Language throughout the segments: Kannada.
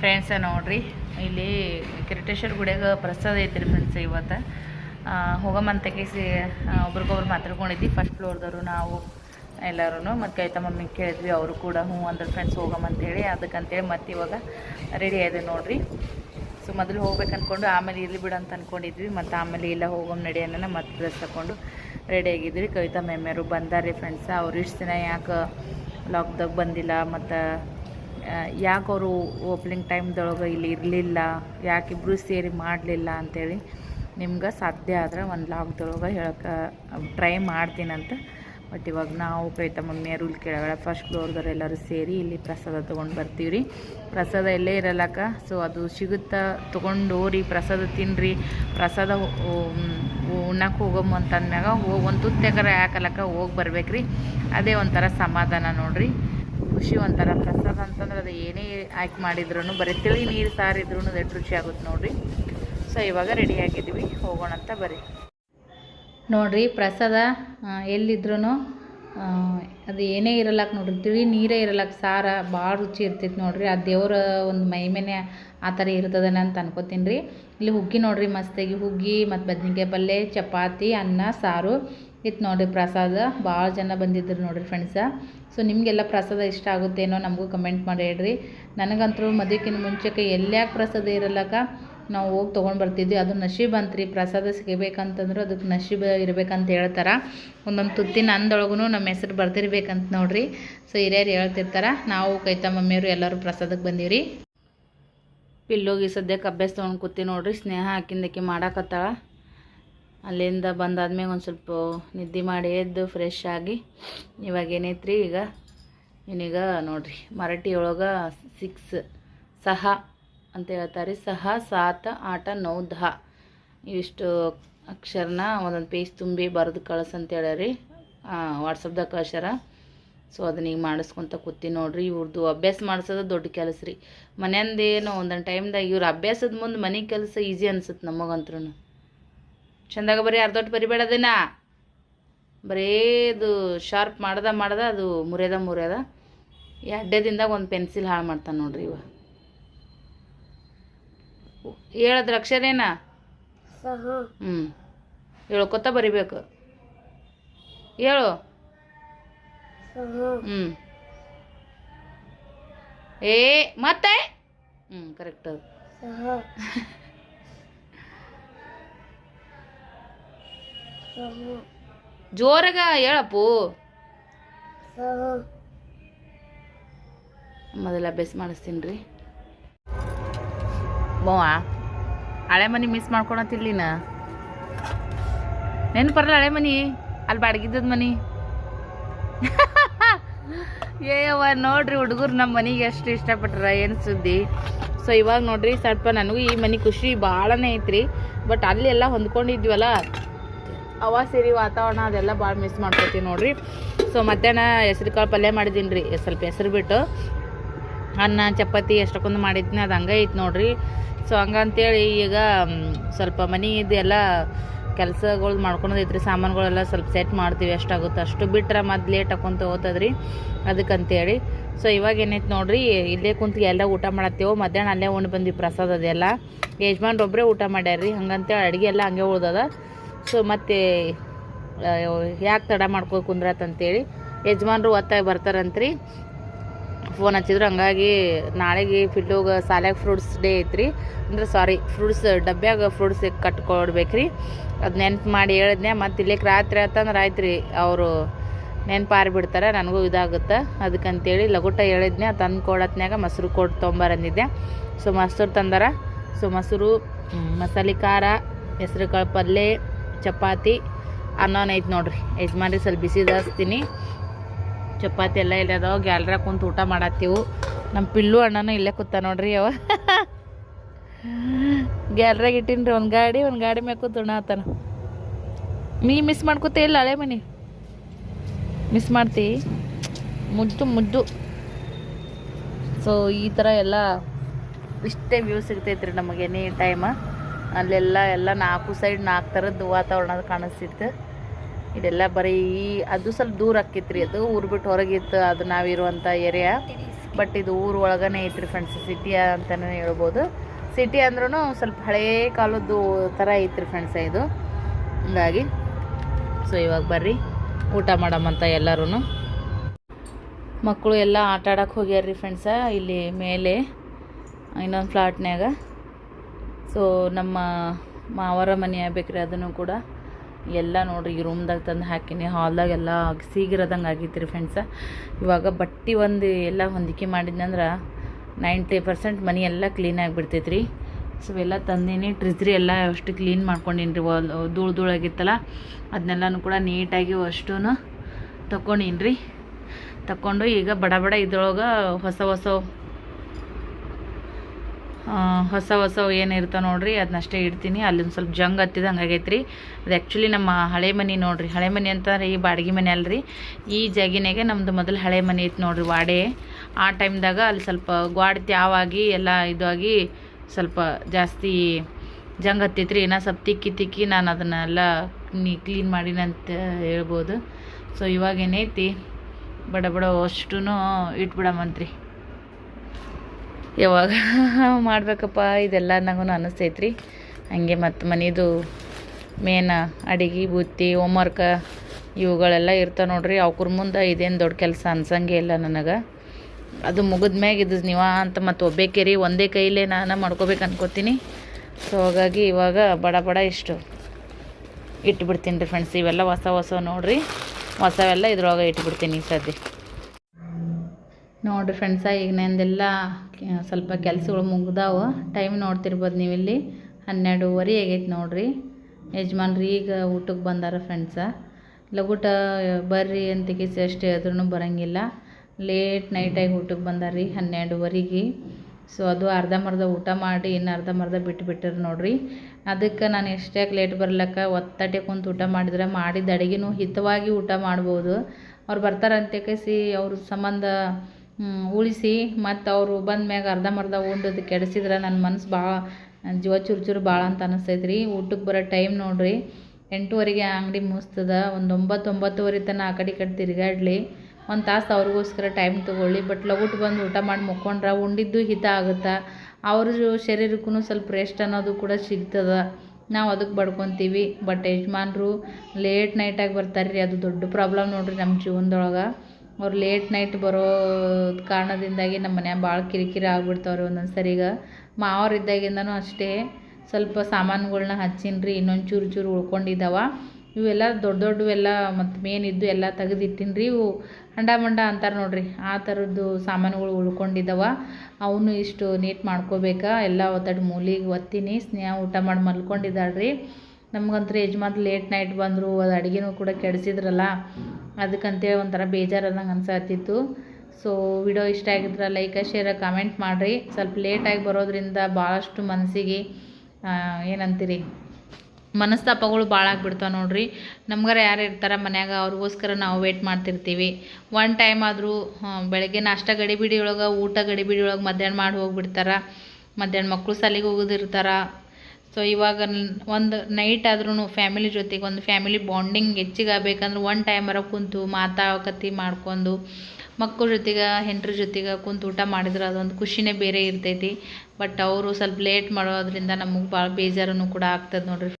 ಫ್ರೆಂಡ್ಸ, ನೋಡ್ರಿ, ಇಲ್ಲಿ ಕಿರಟೇಶ್ವರ ಗುಡಿಯಾಗ ಪ್ರಸಾದ ಐತ್ರಿ ಫ್ರೆಂಡ್ಸ್ ಇವತ್ತು. ಹೋಗಮ್ಮಂತ ಕೇಸಿ ಒಬ್ರಿಗೊಬ್ರು ಮಾತಾಡ್ಕೊಂಡಿದ್ವಿ. ಫಸ್ಟ್ ಫ್ಲೋರ್ದವರು ನಾವು ಎಲ್ಲರೂ ಮತ್ತು ಕೈತ ಮಮ್ಮಿ ಕೇಳಿದ್ವಿ, ಅವರು ಕೂಡ ಹ್ಞೂ ಅಂದ್ರೆ ಫ್ರೆಂಡ್ಸ್ ಹೋಗಮ್ಮಂತೇಳಿ ಅದಕ್ಕಂತೇಳಿ ಮತ್ತೆ ಇವಾಗ ರೆಡಿ ಆಯಿತು ನೋಡ್ರಿ. ಸೊ, ಮೊದಲು ಹೋಗ್ಬೇಕು ಅಂದ್ಕೊಂಡು ಆಮೇಲೆ ಇರಲಿ ಬಿಡು ಅಂತ ಅಂದ್ಕೊಂಡಿದ್ವಿ ಮತ್ತು ಆಮೇಲೆ ಇಲ್ಲ, ಹೋಗೋಮ್ ನಡಿ ಅನ್ನೋಣ ಮತ್ತೆ ಡ್ರೆಸ್ ತಗೊಂಡು ರೆಡಿ ಆಗಿದ್ವಿ. ಕವಿತಾ ಮೆಮ್ಮೆರು ಬಂದಾರೆ ಫ್ರೆಂಡ್ಸ್ ಅವ್ರು ಇಷ್ಟು ದಿನ ಯಾಕೆ ಲಾಕ್ದಾಗ ಬಂದಿಲ್ಲ, ಮತ್ತು ಯಾಕೆ ಅವರು ಓಪನಿಂಗ್ ಟೈಮ್ದೊಳಗೆ ಇಲ್ಲಿ ಇರಲಿಲ್ಲ ಯಾಕೆ ಇಬ್ಬರು ಸೇರಿ ಮಾಡಲಿಲ್ಲ ಅಂಥೇಳಿ ನಿಮ್ಗೆ ಸಾಧ್ಯ ಆದ್ರೆ ಒಂದು ಲಾಕ್ದೊಳಗೆ ಹೇಳೋಕೆ ಟ್ರೈ ಮಾಡ್ತೀನಂತ. ಬಟ್ ಇವಾಗ ನಾವು ಕವಿತಾ ಮಮ್ಮಿಯರು ಇಲ್ಲಿ ಕೆಳಗಡೆ ಫಸ್ಟ್ ಫ್ಲೋರ್ದವ್ರು ಎಲ್ಲರೂ ಸೇರಿ ಇಲ್ಲಿ ಪ್ರಸಾದ ತೊಗೊಂಡು ಬರ್ತೀವಿ ರೀ ಪ್ರಸಾದ ಎಲ್ಲೇ ಇರಲ್ಲಕ್ಕ ಸೊ ಅದು ಸಿಗುತ್ತಾ ತೊಗೊಂಡು ಹೋರಿ ಪ್ರಸಾದ ತಿನ್ನಿರಿ ಪ್ರಸಾದ ಉಣ್ಣಕ್ಕೆ ಹೋಗಮ್ಮ ಅಂತ ಅಂದ್ಮ್ಯಾಗ ಹೋಗಿ ಒಂದು ತುತ್ತಾಗರ ಯಾಕಲ್ಲಕ್ಕ ಹೋಗಿ ಬರ್ಬೇಕು ರೀ ಅದೇ ಒಂಥರ ಸಮಾಧಾನ ನೋಡ್ರಿ. ಖುಷಿ ಒಂಥರ. ಪ್ರಸಾದ ಅಂತಂದ್ರೆ ಅದು ಏನೇ ಆಯ್ಕೆ ಮಾಡಿದ್ರು ಬರೀ ತಿಳಿ ನೀರು ಸಾರಿದ್ರು ಎಷ್ಟು ರುಚಿ ಆಗುತ್ತೆ ನೋಡಿರಿ. ಸೊ ಇವಾಗ ರೆಡಿ ಆಗಿದ್ವಿ ಹೋಗೋಣ ಅಂತ ಬರ್ರಿ. ನೋಡ್ರಿ, ಪ್ರಸಾದ ಎಲ್ಲಿದ್ರೂ ಅದು ಏನೇ ಇರಲ್ಲಕ್ಕೆ ನೋಡ್ರಿ. ತಿಳಿ ನೀರೇ ಇರಲ್ಲಕ್ಕೆ ಸಾರ ಭಾಳ ರುಚಿ ಇರ್ತೈತೆ ನೋಡ್ರಿ. ಆ ದೇವರ ಒಂದು ಮೈಮೇನೆ ಆ ಥರ ಇರ್ತದನ ಅಂತ ಅನ್ಕೋತೀನಿ ರೀ. ಇಲ್ಲಿ ಹುಗ್ಗಿ ನೋಡ್ರಿ, ಮಸ್ತಾಗಿ ಹುಗ್ಗಿ, ಮತ್ತು ಬದ್ನಿಕಾಯಿ ಪಲ್ಯ ಚಪಾತಿ, ಅನ್ನ, ಸಾರು. ಇತ್ತು ನೋಡಿರಿ ಪ್ರಸಾದ. ಭಾಳ ಜನ ಬಂದಿದ್ರು ನೋಡಿರಿ ಫ್ರೆಂಡ್ಸ ಸೊ ನಿಮಗೆಲ್ಲ ಪ್ರಸಾದ ಇಷ್ಟ ಆಗುತ್ತೇನೋ ನಮಗೂ ಕಮೆಂಟ್ ಮಾಡಿ ಹೇಳ್ರಿ. ನನಗಂತೂ ಮದುವೆಕ್ಕಿಂತ ಮುಂಚೆಗೆ ಎಲ್ಯಾಕೆ ಪ್ರಸಾದ ಇರಲ್ಲಕ್ಕ ನಾವು ಹೋಗಿ ತೊಗೊಂಡು ಬರ್ತಿದ್ವಿ. ಅದು ನಶೀಬ್ ಅಂತ್ರಿ. ಪ್ರಸಾದ ಸಿಗಬೇಕಂತಂದ್ರೆ ಅದಕ್ಕೆ ನಶೀಬ್ ಇರಬೇಕಂತ ಹೇಳ್ತಾರೆ. ಒಂದೊಂದು ತುತ್ತಿನ ಅಂದೊಳಗೂ ನಮ್ಮ ಹೆಸರು ಬರ್ತಿರ್ಬೇಕಂತ ನೋಡ್ರಿ. ಸೊ ಹಿರಿಯರು ಹೇಳ್ತಿರ್ತಾರೆ. ನಾವು ಕೈತ ಮಮ್ಮಿಯವರು ಎಲ್ಲರೂ ಪ್ರಸಾದಕ್ಕೆ ಬಂದೀವಿ ಪಿಲ್ಲೋಗಿ ಸದ್ಯಕ್ಕೆ ಅಭ್ಯಾಸ ತೊಗೊಂಡು ಕೂತಿ ನೋಡ್ರಿ. ಸ್ನೇಹ ಹಾಕಿಂದಕ್ಕೆ ಮಾಡಾಕತ್ತಾಳ. ಅಲ್ಲಿಂದ ಬಂದಾದ್ಮೇಲೆ ಒಂದು ಸ್ವಲ್ಪ ನಿದ್ದೆ ಮಾಡಿ ಎದ್ದು ಫ್ರೆಶ್ ಆಗಿ ಇವಾಗ ಏನೈತ್ರಿ ಈಗ? ಇನ್ನೀಗ ನೋಡಿರಿ ಮರಾಠಿ ಒಳಗೆ ಸಿಕ್ಸ್ ಸಹ ಅಂತ ಹೇಳ್ತಾರೆ. ಸಹ, ಸಾತ, ಆಟ ನೌ ದಹ ಇವಿಷ್ಟು ಅಕ್ಷರನ ಒಂದೊಂದು ಪೇಜ್ ತುಂಬಿ ಬರೆದು ಕಳಿಸ್ ಅಂತ ಹೇಳ್ಯಾರಿ ವಾಟ್ಸಪ್ದಾಗ ಕಳ್ಸ್ಯಾರ. ಸೊ ಅದನ್ನ ಈಗ ಮಾಡಿಸ್ಕೊಂತ ಕೂತಿ ನೋಡ್ರಿ. ಇವ್ರದ್ದು ಅಭ್ಯಾಸ ಮಾಡಿಸೋದು ದೊಡ್ಡ ಕೆಲಸ ರೀ. ಮನೆಯಂದೇನು ಒಂದೊಂದು ಟೈಮ್ದಾಗ ಇವ್ರ ಅಭ್ಯಾಸದ ಮುಂದೆ ಮನೆ ಕೆಲಸ ಈಸಿ ಅನ್ಸುತ್ತೆ ನಮಗಂತ್ರೂ ಚಂದಾಗ ಬರೀ ಅರ್ಧೊಟ್ಟು ಬರಿಬೇಡದೇನ ಬರೀ ಇದು ಶಾರ್ಪ್ ಮಾಡ್ದ ಮಾಡ್ದ ಅದು ಮುರಿಯದ ಮುರಿಯದ. ಎಡ್ಡೆದಿಂದಾಗ ಒಂದು ಪೆನ್ಸಿಲ್ ಹಾಳು ಮಾಡ್ತಾನೆ ನೋಡ್ರಿ ಇವ. ಹೇಳದ್ರ ಅಕ್ಷರೇನ ಹ್ಞೂ ಹೇಳ್ಕೊತ ಬರಿಬೇಕು. ಹೇಳು. ಹ್ಞೂ ಏ ಮತ್ತೆ? ಹ್ಞೂ ಕರೆಕ್ಟ್ ಅದು ಜೋರಾಗ ಹೇಳಪ್ಪು. ಮೊದಲ ಅಭ್ಯಾಸ ಮಾಡಿಸ್ತೀನಿ ರೀ ಹಳೆ ಮನೆ ಮಿಸ್ ಮಾಡ್ಕೊಳತಿರ್ಲಿನ ನೆನ್ಪರಲ್ಲ ಹಳೆ ಮನಿ? ಅಲ್ಲಿ ಬಾಡಗಿದ್ದದ ಮನಿ? ಏಯವ್ವ ನೋಡ್ರಿ ಹುಡುಗರು ನಮ್ಮ ಮನೆಗೆ ಎಷ್ಟು ಇಷ್ಟಪಟ್ರ ಏನು ಸುದ್ದಿ? ಸೊ ಇವಾಗ ನೋಡ್ರಿ ಸ್ವಲ್ಪ ನನಗೂ ಈ ಮನೆ ಖುಷಿ ಭಾಳನೇ ಐತ್ರಿ. ಬಟ್ ಅಲ್ಲೆಲ್ಲ ಹೊಂದ್ಕೊಂಡಿದ್ವಲ್ಲ ಅವ ಸೇರಿ ವಾತಾವರಣ ಅದೆಲ್ಲ ಭಾಳ ಮಿಸ್ ಮಾಡ್ಕೊತೀವಿ ನೋಡ್ರಿ. ಸೊ ಮಧ್ಯಾಹ್ನ ಹೆಸ್ರು ಕಾಳು ಪಲ್ಯ ಮಾಡಿದ್ದೀನಿ ರೀ ಸ್ವಲ್ಪ ಹೆಸ್ರು ಬಿಟ್ಟು. ಅನ್ನ, ಚಪಾತಿ ಎಷ್ಟಕ್ಕೊಂದು ಮಾಡಿದ್ನಿ, ಅದು ಹಂಗೆ ಐತೆ ನೋಡ್ರಿ. ಸೊ ಹಂಗಂತೇಳಿ ಈಗ ಸ್ವಲ್ಪ ಮನೆ ಎಲ್ಲ ಕೆಲಸಗಳು ಮಾಡ್ಕೊಳೋದೈತ್ರಿ ಸಾಮಾನುಗಳೆಲ್ಲ ಸ್ವಲ್ಪ ಸೆಟ್ ಮಾಡ್ತೀವಿ, ಎಷ್ಟಾಗುತ್ತೆ ಅಷ್ಟು ಬಿಟ್ರೆ ಮತ್ತು ಲೇಟ್ ಹಾಕೊಂತ ಹೋಗ್ತದ್ರಿ ಅದಕ್ಕಂತೇಳಿ. ಸೊ ಇವಾಗ ಏನೈತೆ ನೋಡ್ರಿ, ಇಲ್ಲೇ ಕುಂತು ಎಲ್ಲ ಊಟ ಮಾಡತ್ತೇವೆ, ಮಧ್ಯಾಹ್ನ ಅಲ್ಲೇ ಉಂಡು ಬಂದ್ವಿ ಪ್ರಸಾದ ಅದೆಲ್ಲ. ಯಜಮಾನ್ರೊಬ್ಬರೇ ಊಟ ಮಾಡ್ಯಾರ್ರಿ, ಹಂಗಂತೇಳಿ ಅಡುಗೆ ಎಲ್ಲ ಹಂಗೆ ಉಳ್ದದ. ಸೊ ಮತ್ತೆ ಯಾಕೆ ತಡ ಮಾಡ್ಕೊ ಕುಂದ್ರತ್ತಂತೇಳಿ ಯಜಮಾನ್ರು ಒತ್ತಾಗಿ ಬರ್ತಾರಂತ್ರಿ. ಫೋನ್ ಹಚ್ಚಿದ್ರು, ಹಂಗಾಗಿ ನಾಳೆಗೆ ಫಿಲ್ಲೋಗ ಸಾಲ್ಯಾಗ ಫ್ರೂಟ್ಸ್ ಡೇ ಐತ್ರಿ. ಅಂದ್ರೆ ಸಾರಿ ಫ್ರೂಟ್ಸ್ ಡಬ್ಬ್ಯಾಗ ಫ್ರೂಟ್ಸ್ ಕಟ್ಕೊಡ್ಬೇಕ್ರಿ. ಅದು ನೆನ್ಪು ಮಾಡಿ ಹೇಳಿದ್ನೆ ಮತ್ತು ಇಲ್ಲಿಗೆ ರಾತ್ರಿ ಆತಂದ್ರೆ ಆಯ್ತು ರೀ ಅವರು ನೆನಪಾರಿಬಿಡ್ತಾರೆ ನನಗೂ ಇದಾಗುತ್ತೆ. ಅದಕ್ಕಂತೇಳಿ ಲಗುಟ ಹೇಳಿದ್ನೆ ತಂದು ಕೊಡತ್ನಾಗ ಮೊಸರು ಕೊಟ್ಟು ತೊಂಬರಂದಿದ್ದೆ ಸೊ ಮೊಸರು ತಂದಾರ. ಸೊ ಮೊಸರು ಮಸಾಲೆ ಖಾರ ಹೆಸ್ರು ಕಾಳು ಪಲ್ಯ ಚಪಾತಿ, ಅನ್ನೋನ್ ಐತೆ ನೋಡ್ರಿ. ಯಜಮಾನ್ರಿ ಸ್ವಲ್ಪ ಬಿಸಿ ದಾಸ್ತೀನಿ ಚಪಾತಿ ಎಲ್ಲ ಇಲ್ಲ ಅದಾವ ಗ್ಯಾಲ್ರ ಕುಂತು ಊಟ ಮಾಡತ್ತೀವು. ನಮ್ಮ ಪಿಲ್ಲು ಅಣ್ಣನೂ ಇಲ್ಲೇ ಕೂತ ನೋಡ್ರಿ ಅವ. ಗ್ಯಾಲ್ರಾಗ ಇಟ್ಟಿನ್ರಿ, ಒಂದು ಗಾಡಿ ಒಂದು ಗಾಡಿ ಮ್ಯಾಗ ಕೂತು ಆತನ. ನೀ ಮಿಸ್ ಮಾಡ್ಕೊತೀ ಇಲ್ಲ ಹಳೆ ಮನಿ. ಮಿಸ್ ಮಾಡ್ತಿ. ಮುದ್ದು ಮುದ್ದು. ಸೊ ಈ ಥರ ಎಲ್ಲ ಇಷ್ಟೇ ವ್ಯೂ ಸಿಗ್ತೈತ್ರಿ ನಮಗೆ ಎನಿ ಟೈಮ ಅಲ್ಲೆಲ್ಲ ಎಲ್ಲ ನಾಲ್ಕು ಸೈಡ್ ನಾಲ್ಕು ಥರದ್ದು ವಾತಾವರಣ ಕಾಣಿಸ್ತಿತ್ತು. ಇದೆಲ್ಲ ಬರೀ ಅದು ಸ್ವಲ್ಪ ದೂರ ಆಕ್ಕಿತ್ರಿ. ಅದು ಊರು ಬಿಟ್ಟು ಹೊರಗಿತ್ತು. ಅದು ನಾವಿರುವಂಥ ಏರಿಯಾ ಬಟ್ ಇದು ಊರು ಒಳಗನೇ ಐತ್ರಿ ಫ್ರೆಂಡ್ಸ್ ಸಿಟಿ ಅಂತಲೇ ಹೇಳ್ಬೋದು. ಸಿಟಿ ಅಂದ್ರೂ ಸ್ವಲ್ಪ ಹಳೇ ಕಾಲದ್ದು ಥರ ಐತ್ರಿ ಫ್ರೆಂಡ್ಸ್ ಇದು. ಹಂಗಾಗಿ ಸೊ ಇವಾಗ ಬರ್ರಿ. ಊಟ ಮಾಡಮಂತ ಎಲ್ಲರೂ ಮಕ್ಕಳು ಎಲ್ಲ ಆಟ ಆಡಕ್ಕೆ ಹೋಗ್ಯಾರ್ರಿ ಫ್ರೆಂಡ್ಸ ಇಲ್ಲಿ ಮೇಲೆ. ಇನ್ನೊಂದು ಫ್ಲಾಟ್ನ್ಯಾಗ ಸೊ ನಮ್ಮ ಮಾವರ ಮನೆ ಆಗ್ಬೇಕ್ರಿ ಅದನ್ನು ಕೂಡ. ಎಲ್ಲ ನೋಡ್ರಿ ಈ ರೂಮ್ದಾಗ ತಂದು ಹಾಕಿನಿ. ಹಾಲ್ದಾಗ ಎಲ್ಲ ಸೀಗಿರೋದಂಗೆ ಆಗೈತಿ ರೀ ಫ್ರೆಂಡ್ಸ ಇವಾಗ ಬಟ್ಟೆ ಒಂದು ಎಲ್ಲ ಹೊಂದಿಕೆ ಮಾಡಿದ್ನಂದ್ರೆ ನೈಂಟಿ ಪರ್ಸೆಂಟ್ ಮನೆ ಎಲ್ಲ ಕ್ಲೀನ್ ಆಗಿಬಿಡ್ತೈತೆ ರೀ ಸೊ ಎಲ್ಲ ತಂದೀನಿ. ಟ್ರಿಜ್ರಿ ಎಲ್ಲ ಅಷ್ಟು ಕ್ಲೀನ್ ಮಾಡ್ಕೊಂಡೀನಿ ರೀ ಧೂಳು ಧೂಳಾಗಿತ್ತಲ್ಲ ಅದನ್ನೆಲ್ಲನೂ ಕೂಡ ನೀಟಾಗಿ ಅಷ್ಟೂ ತಗೊಂಡೀನಿ ರೀ ತಗೊಂಡು ಈಗ ಬಡ ಬಡ ಇದ್ರೊಳಗೆ ಹೊಸ ಹೊಸ ಹೊಸ ಹೊಸ ಏನಿರ್ತಾವೆ ನೋಡ್ರಿ ಅದನ್ನಷ್ಟೇ ಇಡ್ತೀನಿ. ಅಲ್ಲೊಂದು ಸ್ವಲ್ಪ ಜಂಗ್ ಹತ್ತಿದಂಗೆ ಆಗೈತೆ ರೀ ಅದು ಆ್ಯಕ್ಚುಲಿ ನಮ್ಮ ಹಳೆ ಮನೆ ನೋಡ್ರಿ. ಹಳೆ ಮನೆ ಅಂತಂದ್ರೆ ಈ ಬಾಡಿಗೆ ಮನೆ ಅಲ್ರಿ. ಈ ಜಾಗಿನಾಗೆ ನಮ್ಮದು ಮೊದಲು ಹಳೆ ಮನೆ ಐತೆ ನೋಡ್ರಿ ವಾಡೆ. ಆ ಟೈಮ್ದಾಗ ಅಲ್ಲಿ ಸ್ವಲ್ಪ ಗ್ವಾಡ್ ತ್ಯಾವಾಗಿ ಎಲ್ಲ ಇದಾಗಿ ಸ್ವಲ್ಪ ಜಾಸ್ತಿ ಜಂಗ್ ಹತ್ತೈತ್ರಿ. ಏನೋ ಸ್ವಲ್ಪ ತಿಕ್ಕಿ ತಿಕ್ಕಿ ನಾನು ಅದನ್ನೆಲ್ಲ ನೀ ಕ್ಲೀನ್ ಮಾಡಿನಂತ ಹೇಳ್ಬೋದು. ಸೊ ಇವಾಗ ಏನೈತಿ ಬಡ ಬಡ ಅಷ್ಟು ಇಟ್ಬಿಡಮಂತ್ರಿ. ಯಾವಾಗ ಮಾಡಬೇಕಪ್ಪ, ಇದೆಲ್ಲ ನನಗೂ ಅನ್ನಿಸ್ತೈತ್ರಿ ಹಂಗೆ ಮತ್ತು ಮನೆಯದು ಮೇನ, ಅಡಿಗೆ, ಬುತ್ತಿ ಹೋಮ್ವರ್ಕ ಇವುಗಳೆಲ್ಲ ಇರ್ತಾವೆ ನೋಡ್ರಿ. ಅವ್ರ ಮುಂದೆ ಇದೇನು ದೊಡ್ಡ ಕೆಲಸ ಅನ್ಸಂಗೆ ಇಲ್ಲ ನನಗೆ. ಅದು ಮುಗಿದ್ಮ್ಯಾಗ ಇದು ನೀವ ಅಂತ ಮತ್ತು ಒಬ್ಬೇಕೆ ರೀ ಒಂದೇ ಕೈಲೇ ನಾನು ಮಾಡ್ಕೋಬೇಕು ಅನ್ಕೋತೀನಿ. ಸೊ ಹಾಗಾಗಿ ಇವಾಗ ಬಡ ಬಡ ಇಷ್ಟು ಇಟ್ಬಿಡ್ತೀನಿ ರೀ ಫ್ರೆಂಡ್ಸ್ ಇವೆಲ್ಲ ಹೊಸ ಹೊಸ ನೋಡ್ರಿ. ಹೊಸವೆಲ್ಲ ಇದ್ರೊಳಗೆ ಇಟ್ಬಿಡ್ತೀನಿ ಸದ್ಯ ನೋಡಿರಿ ಫ್ರೆಂಡ್ಸ ಈಗ ನಂದೆಲ್ಲ ಸ್ವಲ್ಪ ಕೆಲಸಗಳು ಮುಗ್ದಾವು. ಟೈಮ್ ನೋಡ್ತಿರ್ಬೋದು ನೀವಿಲ್ಲಿ. ಹನ್ನೆರಡೂವರೆ ಆಗೈತೆ ನೋಡಿರಿ. ಯಜಮಾನ್ರಿ ಈಗ ಊಟಕ್ಕೆ ಬಂದಾರ ಫ್ರೆಂಡ್ಸ ಲಗುಟ ಬರ್ರಿ ಅಂತ ಕಿಸಿ ಅಷ್ಟೇ ಆದ್ರೂ ಬರೋಂಗಿಲ್ಲ. ಲೇಟ್ ನೈಟಾಗಿ ಊಟಕ್ಕೆ ಬಂದಾರ್ರಿ ಹನ್ನೆರಡುವರೆಗೆ. ಸೊ ಅದು ಅರ್ಧಂಬರ್ಧ ಊಟ ಮಾಡಿ, ಇನ್ನು ಅರ್ಧಂಬರ್ಧ ಬಿಟ್ಟು ಬಿಟ್ಟರು ನೋಡ್ರಿ. ಅದಕ್ಕೆ ನಾನು ಎಷ್ಟೇ ಲೇಟ್ ಬರ್ಲಕ್ಕ, ಒತ್ತಟೆ ಕುಂತು ಊಟ ಮಾಡಿದ್ರೆ ಮಾಡಿದ ಅಡುಗೆನೂ ಹಿತವಾಗಿ ಊಟ ಮಾಡ್ಬೋದು. ಅವ್ರು ಬರ್ತಾರಂತ ಕೇಸಿ, ಅವ್ರ ಸಂಬಂಧ ಉಳಿಸಿ ಮತ್ತು ಅವರು ಬಂದ ಮ್ಯಾಗ ಅರ್ಧಂಬರ್ಧ ಉಂಡದು ಕೆಡಿಸಿದ್ರೆ ನನ್ನ ಮನಸ್ಸು ಭಾಳ ಜೀವ ಚೂರು ಚೂರು ಭಾಳ ಅಂತ ಅನಿಸ್ತೈತೆ ರೀ ಊಟಕ್ಕೆ ಬರೋ ಟೈಮ್ ನೋಡಿರಿ, ಎಂಟೂವರೆಗೆ ಅಂಗಡಿ ಮುಗಿಸ್ತದ, ಒಂದು ಒಂಬತ್ತು ಒಂಬತ್ತುವರೆ ತನಕ ಆ ಕಡೆ ಈ ಕಡೆ ತಿರುಗಾಡ್ಲಿ. ಒಂದು ತಾಸು ಅವ್ರಿಗೋಸ್ಕರ ಟೈಮ್ ತೊಗೊಳ್ಳಿ, ಬಟ್ ಲಗುಟ್ ಬಂದು ಊಟ ಮಾಡಿ ಮುಕ್ಕೊಂಡ್ರೆ ಉಂಡಿದ್ದು ಹಿತ ಆಗುತ್ತೆ. ಅವ್ರ ಶರೀರಕ್ಕೂ ಸ್ವಲ್ಪ ರೆಸ್ಟ್ ಅನ್ನೋದು ಕೂಡ ಸಿಗ್ತದೆ. ನಾವು ಅದಕ್ಕೆ ಬಡ್ಕೊತೀವಿ. ಬಟ್ ಯಜಮಾನ್ರು ಲೇಟ್ ನೈಟಾಗಿ ಬರ್ತಾರೆ ರೀ ಅದು ದೊಡ್ಡ ಪ್ರಾಬ್ಲಮ್ ನೋಡಿರಿ ನಮ್ಮ ಜೀವನದೊಳಗೆ. ಅವ್ರು ಲೇಟ್ ನೈಟ್ ಬರೋ ಕಾರಣದಿಂದಾಗಿ ನಮ್ಮ ಮನ್ಯಾಗ ಭಾಳ ಕಿರಿಕಿರಿ ಆಗ್ಬಿಡ್ತಾವ್ರಿ ಒಂದೊಂದು ಸರಿಗ ಮಾವ್ರು ಇದ್ದಾಗಿಂದನೂ ಅಷ್ಟೇ. ಸ್ವಲ್ಪ ಸಾಮಾನುಗಳ್ನ ಹಚ್ಚೀನಿ ರೀ ಇನ್ನೊಂದು ಚೂರು ಚೂರು ಉಳ್ಕೊಂಡಿದ್ದಾವ ಇವೆಲ್ಲ ದೊಡ್ಡ ದೊಡ್ಡವೆಲ್ಲ ಮತ್ತು ಮೇನ್ ಇದ್ದು ಎಲ್ಲ ತೆಗೆದಿಟ್ಟಿನ್ರಿ ಇವು. ಹಂಡ ಮಂಡ ಅಂತಾರೆ ನೋಡ್ರಿ, ಆ ಥರದ್ದು ಸಾಮಾನುಗಳು ಉಳ್ಕೊಂಡಿದ್ದಾವ ಅವನು ಇಷ್ಟು ನೀಟ್ ಮಾಡ್ಕೋಬೇಕಾ, ಎಲ್ಲ ಒತ್ತಡ ಮೂಲಿಗೆ ಒತ್ತೀನಿ, ಸ್ನೇಹ ಊಟ ಮಾಡಿ ಮಲ್ಕೊಂಡಿದ್ದಾಳೆ ರೀ ನಮಗಂತೂ ಯಜಮಾನ್ ಲೇಟ್ ನೈಟ್ ಬಂದರು, ಅದು ಅಡುಗೆನೂ ಕೂಡ ಕೆಡಿಸಿದ್ರಲ್ಲ. ಅದಕ್ಕಂತೇಳಿ ಒಂಥರ ಬೇಜಾರದಂಗೆ ಅನ್ಸತ್ತಿತ್ತು ಸೊ ವಿಡಿಯೋ ಇಷ್ಟ ಆಗಿದ್ರೆ ಲೈಕ್ ಶೇರ್ ಕಮೆಂಟ್ ಮಾಡಿರಿ. ಸ್ವಲ್ಪ ಲೇಟಾಗಿ ಬರೋದ್ರಿಂದ ಭಾಳಷ್ಟು ಮನಸ್ಸಿಗೆ ಏನಂತೀರಿ, ಮನಸ್ತಾಪಗಳು ಭಾಳ ಆಗ್ಬಿಡ್ತಾವೆ ನೋಡ್ರಿ. ನಮ್ಗಾರ ಯಾರು ಇರ್ತಾರೆ ಮನ್ಯಾಗ, ಅವ್ರಿಗೋಸ್ಕರ ನಾವು ವೇಟ್ ಮಾಡ್ತಿರ್ತೀವಿ. ಒನ್ ಟೈಮ್ ಆದರೂ ಬೆಳಗ್ಗೆ ನಾಷ್ಟ ಗಡಿಬಿಡಿ ಒಳಗೆ, ಊಟ ಗಡಿಬಿಡಿ ಒಳಗೆ ಮಧ್ಯಾಹ್ನ ಮಾಡಿ ಹೋಗ್ಬಿಡ್ತಾರ. ಮಧ್ಯಾಹ್ನ ಮಕ್ಕಳು ಸಾಲಿಗೆ ಹೋಗೋದಿರ್ತಾರ. ಸೊ ಇವಾಗ ಒಂದು ನೈಟ್ ಆದ್ರೂ ಫ್ಯಾಮಿಲಿ ಜೊತೆಗೆ ಒಂದು ಫ್ಯಾಮಿಲಿ ಬಾಂಡಿಂಗ್ ಹೆಚ್ಚಿಗೆ ಆಗ್ಬೇಕಂದ್ರೆ ಒನ್ ಟೈಮರ ಕುಂತು ಮಾತಾಕತಿ ಮಾಡ್ಕೊಂಡು ಮಕ್ಕಳ ಜೊತೆಗೆ, ಹೆಂಡ್ರ ಜೊತೆಗೆ ಕುಂತು ಊಟ ಮಾಡಿದ್ರೆ ಅದೊಂದು ಖುಷಿನೇ ಬೇರೆ ಇರ್ತೈತಿ. ಬಟ್ ಅವರು ಸ್ವಲ್ಪ ಲೇಟ್ ಮಾಡೋದ್ರಿಂದ ನಮಗೆ ಭಾಳ ಬೇಜಾರನ್ನು ಕೂಡ ಆಗ್ತದೆ ನೋಡ್ರಿ.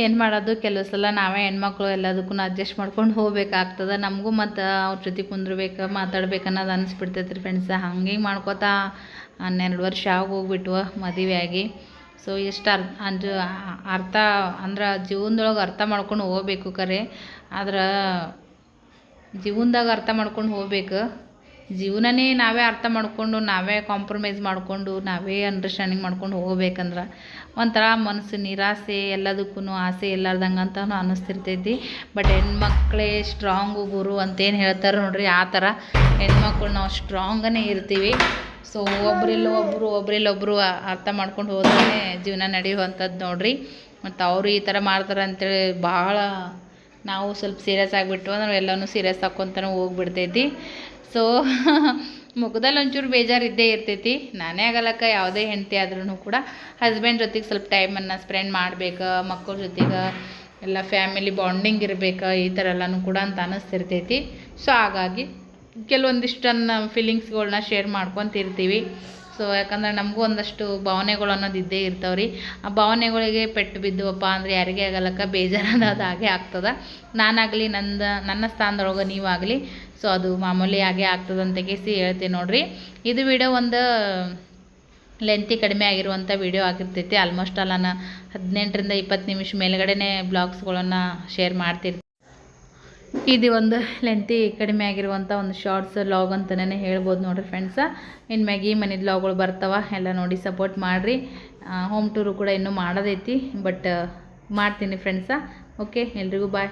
ಏನು ಮಾಡೋದು? ಕೆಲವು ಸಲ ನಾವೇ ಹೆಣ್ಮಕ್ಳು ಎಲ್ಲದಕ್ಕೂ ಅಡ್ಜಸ್ಟ್ ಮಾಡ್ಕೊಂಡು ಹೋಗ್ಬೇಕಾಗ್ತದೆ. ನಮಗೂ ಮತ್ತು ಅವ್ರ ಜೊತೆ ಕುಂದ್ರಬೇಕು ಮಾತಾಡ್ಬೇಕು ಅನ್ನೋದು ಅನಿಸ್ಬಿಡ್ತೈತೆ ರೀ ಫ್ರೆಂಡ್ಸ ಹಂಗೆ ಮಾಡ್ಕೋತಾ? ಹನ್ನೆರಡು ವರ್ಷ ಆಗಿ ಹೋಗ್ಬಿಟ್ವ ಮದುವೆ ಆಗಿ ಸೊ ಎಷ್ಟು ಅರ್ಥ ಅಂಜು, ಅರ್ಥ, ಅಂದ್ರೆ ಜೀವನದೊಳಗೆ ಅರ್ಥ ಮಾಡ್ಕೊಂಡು ಹೋಗ್ಬೇಕು ಖರೆ ಆದ್ರೆ ಜೀವನದಾಗ ಅರ್ಥ ಮಾಡ್ಕೊಂಡು ಹೋಗ್ಬೇಕು. ಜೀವನನೇ ನಾವೇ ಅರ್ಥ ಮಾಡಿಕೊಂಡು, ನಾವೇ ಕಾಂಪ್ರಮೈಸ್ ಮಾಡಿಕೊಂಡು, ನಾವೇ ಅಂಡರ್ಸ್ಟ್ಯಾಂಡಿಂಗ್ ಮಾಡ್ಕೊಂಡು ಹೋಗ್ಬೇಕಂದ್ರೆ ಒಂಥರ ಮನಸ್ಸು ನಿರಾಸೆ ಎಲ್ಲದಕ್ಕೂ ಆಸೆ ಇಲ್ಲಾರ್ದಂಗೆ ಅಂತಲೂ ಅನ್ನಿಸ್ತಿರ್ತೈತಿ. ಬಟ್ ಹೆಣ್ಮಕ್ಳೇ ಸ್ಟ್ರಾಂಗು ಗುರು ಅಂತೇನು ಹೇಳ್ತಾರೆ ನೋಡ್ರಿ, ಆ ಥರ ಹೆಣ್ಮಕ್ಳು ನಾವು ಸ್ಟ್ರಾಂಗನೇ ಇರ್ತೀವಿ. ಸೊ ಒಬ್ರಿಲ್ಲ ಒಬ್ಬರು ಒಬ್ರಿಲ್ಲ ಒಬ್ಬರು ಅರ್ಥ ಮಾಡ್ಕೊಂಡು ಹೋದ್ರೆ ಜೀವನ ನಡೆಯುವಂಥದ್ದು ನೋಡಿರಿ. ಮತ್ತು ಅವರು ಈ ಥರ ಮಾಡ್ತಾರೆ ಅಂತೇಳಿ ಭಾಳ ನಾವು ಸ್ವಲ್ಪ ಸೀರಿಯಸ್ ಆಗಿಬಿಟ್ಟು ಅಂದ್ರೆ ಎಲ್ಲನೂ ಸೀರಿಯಸ್ ಹಾಕ್ಕೊಂತಾನೆ ಹೋಗ್ಬಿಡ್ತೈತಿ. ಸೊ ಮುಖದಲ್ಲಿ ಒಂಚೂರು ಬೇಜಾರು ಇದ್ದೇ ಇರ್ತೈತಿ. ನಾನೇ ಆಗಲಕ್ಕ ಯಾವುದೇ ಹೆಂಡತಿ ಆದ್ರೂ ಕೂಡ ಹಸ್ಬೆಂಡ್ ಜೊತೆಗೆ ಸ್ವಲ್ಪ ಟೈಮನ್ನು ಸ್ಪೆಂಡ್ ಮಾಡ್ಬೇಕು, ಮಕ್ಕಳ ಜೊತೆಗೆ ಎಲ್ಲ ಫ್ಯಾಮಿಲಿ ಬಾಂಡಿಂಗ್ ಇರಬೇಕು, ಈ ಥರ ಎಲ್ಲನೂ ಕೂಡ ಅಂತ ಅನ್ನಿಸ್ತಿರ್ತೈತಿ ಸೊ ಹಾಗಾಗಿ ಕೆಲವೊಂದಿಷ್ಟನ್ನು ಫೀಲಿಂಗ್ಸ್ಗಳನ್ನ ಶೇರ್ ಮಾಡ್ಕೊತಿರ್ತೀವಿ. ಸೊ ಯಾಕಂದ್ರೆ ನಮಗೂ ಒಂದಷ್ಟು ಭಾವನೆಗಳು ಅನ್ನೋದು ಇದ್ದೇ ಇರ್ತಾವೆ ರೀ. ಆ ಭಾವನೆಗಳಿಗೆ ಪೆಟ್ಟು ಬಿದ್ದುವಪ್ಪ ಅಂದರೆ ಯಾರಿಗೆ ಆಗಲ್ಲಕ್ಕ ಬೇಜಾರಾದ ಅದು ಹಾಗೆ ಆಗ್ತದೆ. ನಾನಾಗಲಿ ನಂದು, ನನ್ನ ಸ್ಥಾನದೊಳಗೆ ನೀವಾಗಲಿ ಸೊ ಅದು ಮಾಮೂಲಿ ಹಾಗೆ ಆಗ್ತದಂತ ಕೇಸಿ ಹೇಳ್ತೀನಿ ನೋಡಿರಿ. ಇದು ವಿಡಿಯೋ ಒಂದು ಲೆಂತಿ ಕಡಿಮೆ ಆಗಿರುವಂಥ ವಿಡಿಯೋ ಆಗಿರ್ತೈತಿ. ಆಲ್ಮೋಸ್ಟ್ ಅಲ್ಲ ನಾನು ಹದಿನೆಂಟರಿಂದ ಇಪ್ಪತ್ತು ನಿಮಿಷ ಮೇಲ್ಗಡೆನೇ ಬ್ಲಾಗ್ಸ್ಗಳನ್ನು ಶೇರ್ ಮಾಡ್ತಿರ್ತೀನಿ. ಇದು ಒಂದು ಲೆಂತಿ ಕಡಿಮೆ ಆಗಿರುವಂಥ ಒಂದು ಶಾರ್ಟ್ಸ್ ಲಾಗ್ ಅಂತಲೇ ಹೇಳ್ಬೋದು ನೋಡಿರಿ ಫ್ರೆಂಡ್ಸ ಇನ್ನು ಮ್ಯಾಗಿ ಮನೆ ಲಾಗ್ಗಳು ಬರ್ತಾವ, ಎಲ್ಲ ನೋಡಿ ಸಪೋರ್ಟ್ ಮಾಡಿರಿ. ಹೋಮ್ ಟೂರು ಕೂಡ ಇನ್ನೂ ಮಾಡೋದೈತಿ ಬಟ್ ಮಾಡ್ತೀನಿ ಫ್ರೆಂಡ್ಸ ಓಕೆ, ಎಲ್ರಿಗೂ ಬಾಯ್